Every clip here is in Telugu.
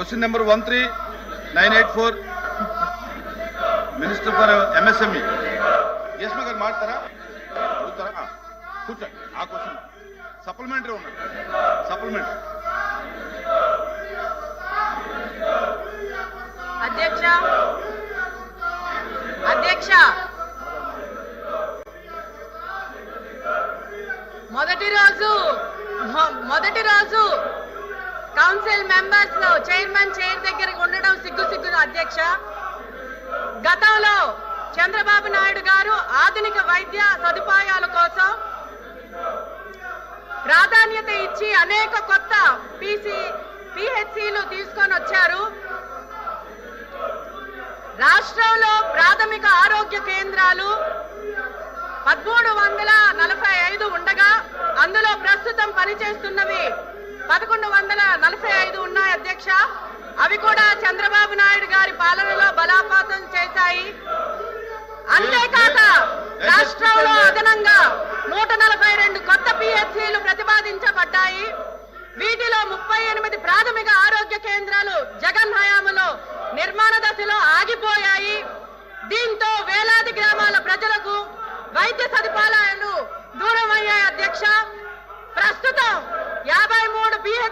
Question number one three nine eight four. Minister for MSME. యశ్మ గారు మాట్లాడతారా? అడుగుతారా ఆ, కూర్చోండి. ఆ క్వశ్చన్. సప్లిమెంటరీ ఉన్నది సప్లిమెంటరీ. అధ్యక్ష. అధ్యక్ష. మొదటి రోజు. మొదటి రోజు. కౌన్సిల్ మెంబర్స్ చైర్మన్ చైర్ దగ్గరకు ఉండడం సిగ్గు సిగ్గు అధ్యక్ష. గతంలో చంద్రబాబు నాయుడు గారు ఆధునిక వైద్య సదుపాయాల కోసం ప్రాధాన్యత ఇచ్చి అనేక కొత్త పీసీ పిహెచ్సిలు తీసుకొని వచ్చారు. రాష్ట్రంలో ప్రాథమిక ఆరోగ్య కేంద్రాలు పదమూడు వందల నలభై ఐదు ఉండగా అందులో ప్రస్తుతం పనిచేస్తున్నవి పదకొండు వందల నలభై ఐదు ఉన్నాయి అధ్యక్ష. అవి కూడా చంద్రబాబు నాయుడు గారి పాలనలో బలాపాతం చేశాయి. అంతేకాక రాష్ట్రంలో అదనంగా నూట నలభై రెండు కొత్త పిహెచ్సిలు ప్రతిపాదించబడ్డాయి. వీటిలో ముప్పై ఎనిమిది ప్రాథమిక ఆరోగ్య కేంద్రాలు జగన్ హయాములో నిర్మాణ దశలో ఆగిపోయాయి. దీంతో వేలాది గ్రామాల ప్రజలకు వైద్య సదుపాయాలు దూరం అయ్యాయి అధ్యక్ష. ప్రస్తుతం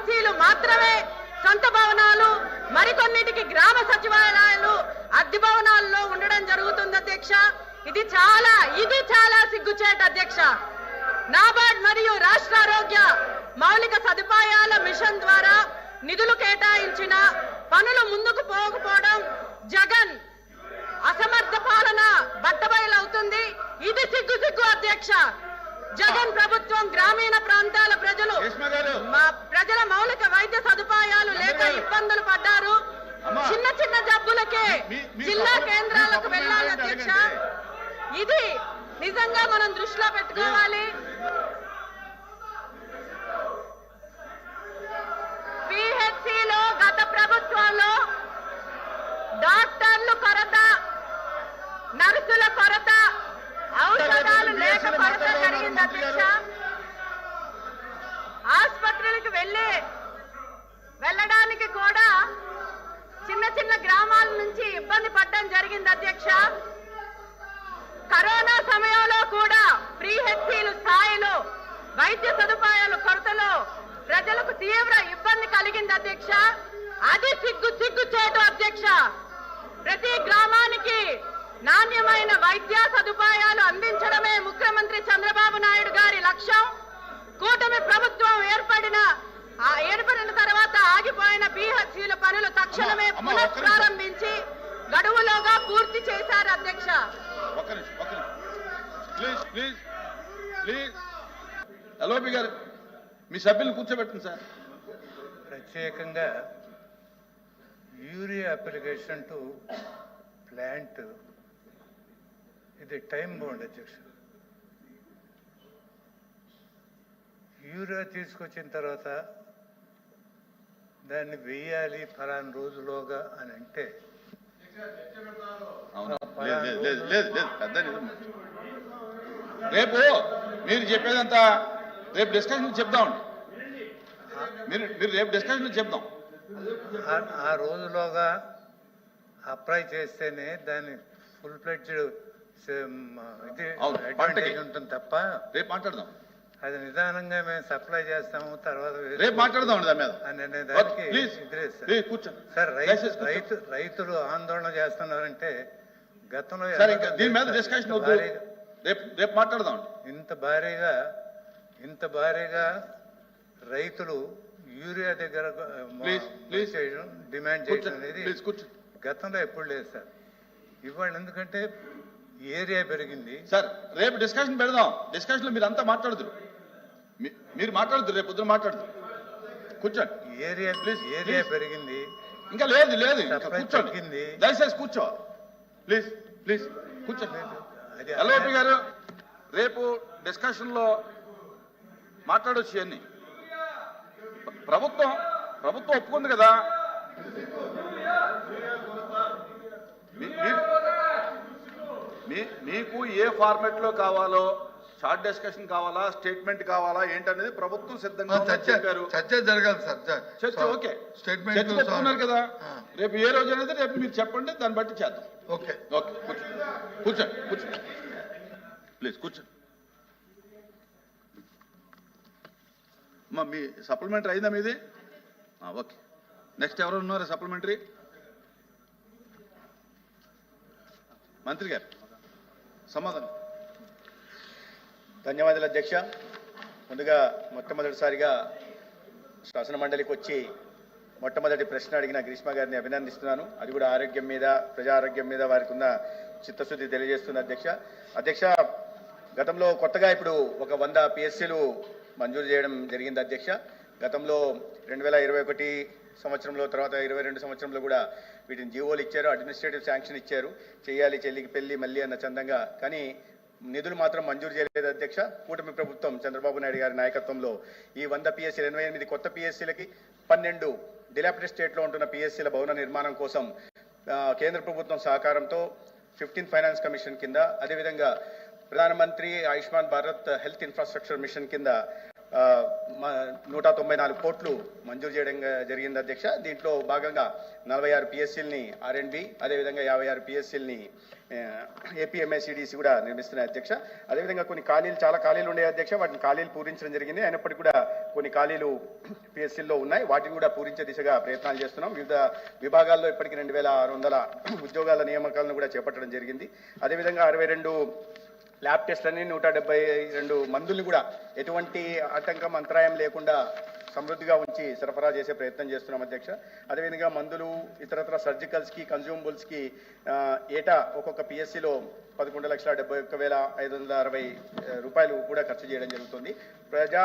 మూడు మాత్రమే సొంత భవనాలు మరికొన్నిటికి గ్రామ సచివాలయాలు అద్దె భవనాల్లో ఉండడం జరుగుతుంది అధ్యక్ష. ఇది చాలా ఇది చాలా సిగ్గుచేట అధ్యక్ష. నాబార్డ్ మరియు రాష్ట్ర ఆరోగ్య మౌలిక సదుపాయాల మిషన్ ద్వారా నిధులు కేటాయించిన పనులు ముందుకు పోకపోవడం జగన్ అసమర్థ పాలన బట్టబయలవుతుంది. ఇది సిగ్గు సిగ్గు అధ్యక్ష. జగన్ ప్రభుత్వం గ్రామీణ ప్రాంతాల ప్రజలు మా ప్రజల మౌలిక వైద్య సదుపాయాలు లేక. ఇబ్బందులు పడ్డారు. చిన్న చిన్న జబ్బులకే జిల్లా కేంద్రాలకు వెళ్ళాలి అధ్యక్ష. ఇది నిజంగా మనం దృష్టిలో పెట్టుకోవాలి ఇబ్బంది పడడం జరిగింది అధ్యక్ష. కరోనా సమయంలో కూడా ప్రీ హెచ్సీలు స్థాయిలో వైద్య సదుపాయాల కొరతలో ప్రజలకు తీవ్ర ఇబ్బంది కలిగింది అధ్యక్ష. అది సిగ్గు సిగ్గు చేయటం అధ్యక్ష. ప్రతి గ్రామానికి నాణ్యమైన వైద్య సదుపాయాలు అందించడమే ముఖ్యమంత్రి చంద్రబాబు నాయుడు గారి లక్ష్యం. కూటమి ప్రభుత్వం ఏర్పడిన ఏర్పడిన తర్వాత ఆగిపోయిన బీహెచ్సీల పనులు తక్షణమే. పునఃప్రారంభించి పూర్తి చేశారు అధ్యక్ష. ఒక్క నిమిషం ఒక్క నిమిషం. ప్లీజ్ ప్లీజ్ ప్లీజ్ ఎల్ఓపి గారు మీ సభ్యులను కూర్చోబెట్టండి సార్. ప్రత్యేకంగా యూరియా అప్లికేషన్ టు ప్లాంట్. ఇది టైం బౌండ్ అధ్యక్ష. యూరియా తీసుకొచ్చిన తర్వాత దాన్ని వెయ్యాలి ఫలానా రోజులోగా అని అంటే అవును. లేదు లేదు లేదు లేదు పెద్ద రేపు మీరు చెప్పేదంతా రేపు డిస్కషన్ చెప్దామండి మీరు మీరు రేపు డిస్కషన్ చెప్దాం. ఆ- రోజులోగా అప్లై చేస్తేనే దాన్ని ఫుల్ ఫ్లెడ్జ్డ్ ఇది పంటకి. ఉంటుంది తప్ప రేపు మాట్లాడదాం. అది నిదానంగా మేము సప్లై చేస్తాము తర్వాత రేపు మాట్లాడదాం దాని మీద. అనే దానికి సార్. ప్లీజ్ కూర్చోండి. సార్ రైతు. రైతు రైతులు ఆందోళన చేస్తున్నారంటే గతంలో దీని మీద డిస్కషన్ ఇంత వద్దు. భారీగా- రేపు రేపు మాట్లాడదాం ఇంత భారీగా ఇంత భారీగా రైతులు యూరియా దగ్గర. చేయడం డిమాండ్ చేయడం అనేది గతంలో ఎప్పుడు లేదు సార్. ఇవాళ ఎందుకంటే ఏరియా పెరిగింది. సార్ రేపు డిస్కషన్ పెడదాం. డిస్కషన్లో మీరు అంతా మాట్లాడుదురు. మీరు మాట్లాడుతురు రేపు పొద్దున మాట్లాడుతురు కూర్చోండి. Area Please, area. పెరిగింది. ఇంకా లేదు లేదు. కూర్చోండి. దయచేసి కూర్చో. ప్లీజ్ ప్లీజ్ కూర్చోండి. ఎల్ఓపి గారు. రేపు డిస్కషన్లో మాట్లాడొచ్చు ఇవన్నీ. ప్రభుత్వం ప్రభుత్వం ఒప్పుకుంది కదా? మీకు ఏ ఫార్మెట్లో కావాలో షార్ట్ డిస్కషన్ కావాలా స్టేట్మెంట్ కావాలా ఏంటనేది ప్రభుత్వం సిద్ధంగా చెప్పారు. చర్చ జరగాలి సార్ చర్చ ఓకే. స్టేట్మెంట్ చర్చ ఒప్పుకున్నారు కదా. రేపు ఏ రోజు అనేది రేపు మీరు చెప్పండి దాన్ని బట్టి చేద్దాం. ఓకే. ఓకే కూర్చో కూర్చోండి కూర్చోండి. ప్లీజ్ కూర్చోండి. అమ్మా మీ సప్లిమెంటరీ అయిందా మీది? ఓకే. నెక్స్ట్ ఎవరు ఉన్నారు సప్లిమెంటరీ? మంత్రి గారు సమాధానం. ధన్యవాదాలు అధ్యక్ష. ముందుగా మొట్టమొదటిసారిగా శాసన మండలికి వచ్చి మొట్టమొదటి ప్రశ్న అడిగిన గ్రీష్మ గారిని అభినందిస్తున్నాను. అది కూడా ఆరోగ్యం మీద ప్రజా ఆరోగ్యం మీద వారికి ఉన్న చిత్తశుద్ధి తెలియజేస్తుంది అధ్యక్ష. అధ్యక్ష గతంలో కొత్తగా ఇప్పుడు ఒక వంద పిఎస్సీలు మంజూరు చేయడం జరిగింది అధ్యక్ష. గతంలో రెండు వేల ఇరవై ఒకటి సంవత్సరంలో తర్వాత ఇరవై రెండు సంవత్సరంలో కూడా వీటిని జీవోలు ఇచ్చారు అడ్మినిస్ట్రేటివ్ శాంక్షన్ ఇచ్చారు. చేయాలి చెల్లికి పెళ్ళి మళ్ళీ అన్న చందంగా. కానీ నిధులు మాత్రం మంజూరు చేయలేదు అధ్యక్ష. కూటమి ప్రభుత్వం చంద్రబాబు నాయుడు గారి నాయకత్వంలో ఈ వంద పిఎస్సీలు ఎనభై ఎనిమిది కొత్త పిఎస్సీలకి పన్నెండు డిలాపిడ్ స్టేట్లో ఉంటున్న పిఎస్సీల భవన నిర్మాణం కోసం కేంద్ర ప్రభుత్వం సహకారంతో ఫిఫ్టీన్త్ ఫైనాన్స్ కమిషన్ కింద అదేవిధంగా ప్రధానమంత్రి Ayushman Bharat health infrastructure mission కింద నూట తొంభై నాలుగు కోట్లు మంజూరు చేయడం జరిగింది అధ్యక్ష. దీంట్లో భాగంగా నలభై ఆరు పిఎస్సీలని ఆర్ఎండ్బి అదేవిధంగా యాభై ఆరు పిఎస్సీలని ఏపీఎంఐసిడిసి కూడా నిర్మిస్తున్నాయి అధ్యక్ష. అదేవిధంగా కొన్ని ఖాళీలు చాలా ఖాళీలు ఉండే అధ్యక్ష. వాటిని ఖాళీలు పూరించడం జరిగింది. అయినప్పటికీ కూడా కొన్ని ఖాళీలు పిఎస్సీల్లో ఉన్నాయి. వాటిని కూడా పూరించే దిశగా ప్రయత్నాలు చేస్తున్నాం. వివిధ విభాగాల్లో ఇప్పటికి రెండు వేల ఆరు వందల ఉద్యోగాల నియామకాలను కూడా చేపట్టడం జరిగింది. అదేవిధంగా అరవై రెండు ల్యాబ్ టెస్ట్లని నూట డెబ్బై రెండు మందుల్ని కూడా ఎటువంటి ఆటంకం అంతరాయం లేకుండా సమృద్ధిగా ఉంచి సరఫరా చేసే ప్రయత్నం చేస్తున్నాం అధ్యక్ష. అదేవిధంగా మందులు ఇతరత్ర సర్జికల్స్కి కన్జ్యూమబుల్స్కి ఏటా ఒక్కొక్క పిఎస్సిలో పదకొండు లక్షల డెబ్బై ఒక్క వేల ఐదు వందల అరవై రూపాయలు కూడా ఖర్చు చేయడం జరుగుతుంది. ప్రజా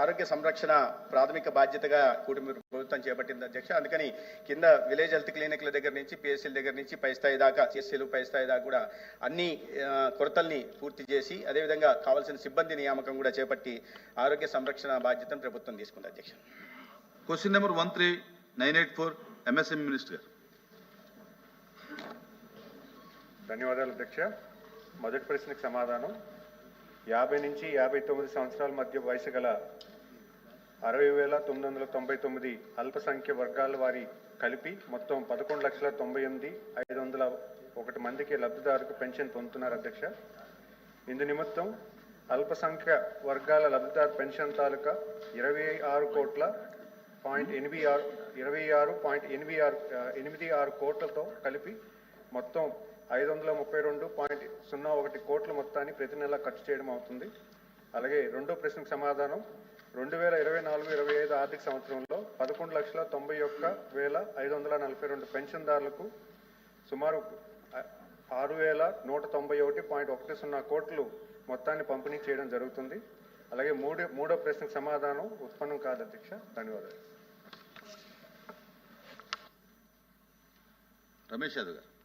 ఆరోగ్య సంరక్షణ ప్రాథమిక బాధ్యతగా కూటమి ప్రభుత్వం చేపట్టింది అధ్యక్ష. అందుకని కింద విలేజ్ హెల్త్ క్లినిక్ల దగ్గర నుంచి పిఎస్సీల దగ్గర నుంచి పై స్థాయి దాకా సిఎస్సీలు పై స్థాయి దాకా కూడా అన్ని కొరతల్ని పూర్తి చేసి అదేవిధంగా కావాల్సిన సిబ్బంది నియామకం కూడా చేపట్టి ఆరోగ్య సంరక్షణ బాధ్యతను ప్రభుత్వం తీసుకుంది అధ్యక్ష. Question number one three nine eight four MSM minister గారు ధన్యవాదాలు అధ్యక్ష. మొదటి ప్రశ్నకు సమాధానం యాభై నుంచి యాభై తొమ్మిది సంవత్సరాల మధ్య వయసు గల అరవై వేల తొమ్మిది వందల తొంభై తొమ్మిది అల్పసంఖ్య వర్గాల వారి కలిపి మొత్తం పదకొండు లక్షల తొంభై ఎనిమిది ఐదు వందల ఒకటి మందికి లబ్ధిదారుకు పెన్షన్ పొందుతున్నారు అధ్యక్ష. ఇందు నిమిత్తం అల్పసంఖ్య వర్గాల లబ్ధిదారు పెన్షన్ తాలూకా ఇరవై ఆరు కోట్ల పాయింట్ ఎనిమిది ఆరు ఇరవై ఆరు పాయింట్ ఎనిమిది ఆరు ఎనిమిది ఆరు కోట్లతో కలిపి మొత్తం ఐదు వందల ముప్పై రెండు పాయింట్ సున్నా ఒకటి కోట్ల మొత్తాన్ని ప్రతి నెల ఖర్చు చేయడం అవుతుంది. అలాగే రెండో ప్రశ్నకు సమాధానం రెండు వేల ఇరవై నాలుగు ఇరవై ఐదు ఆర్థిక సంవత్సరంలో పదకొండు లక్షల తొంభై ఒక్క వేల ఐదు వందల నలభై రెండు పెన్షన్దారులకు సుమారు ఆరు వేల నూట తొంభై ఒకటి పాయింట్ ఒకటి సున్నా కోట్లు మొత్తాన్ని పంపిణీ చేయడం జరుగుతుంది. అలాగే మూడు మూడో ప్రశ్నకు సమాధానం ఉత్పన్నం కాదు అధ్యక్ష. ధన్యవాదాలు. రమేష్ యాదవ్ గారు.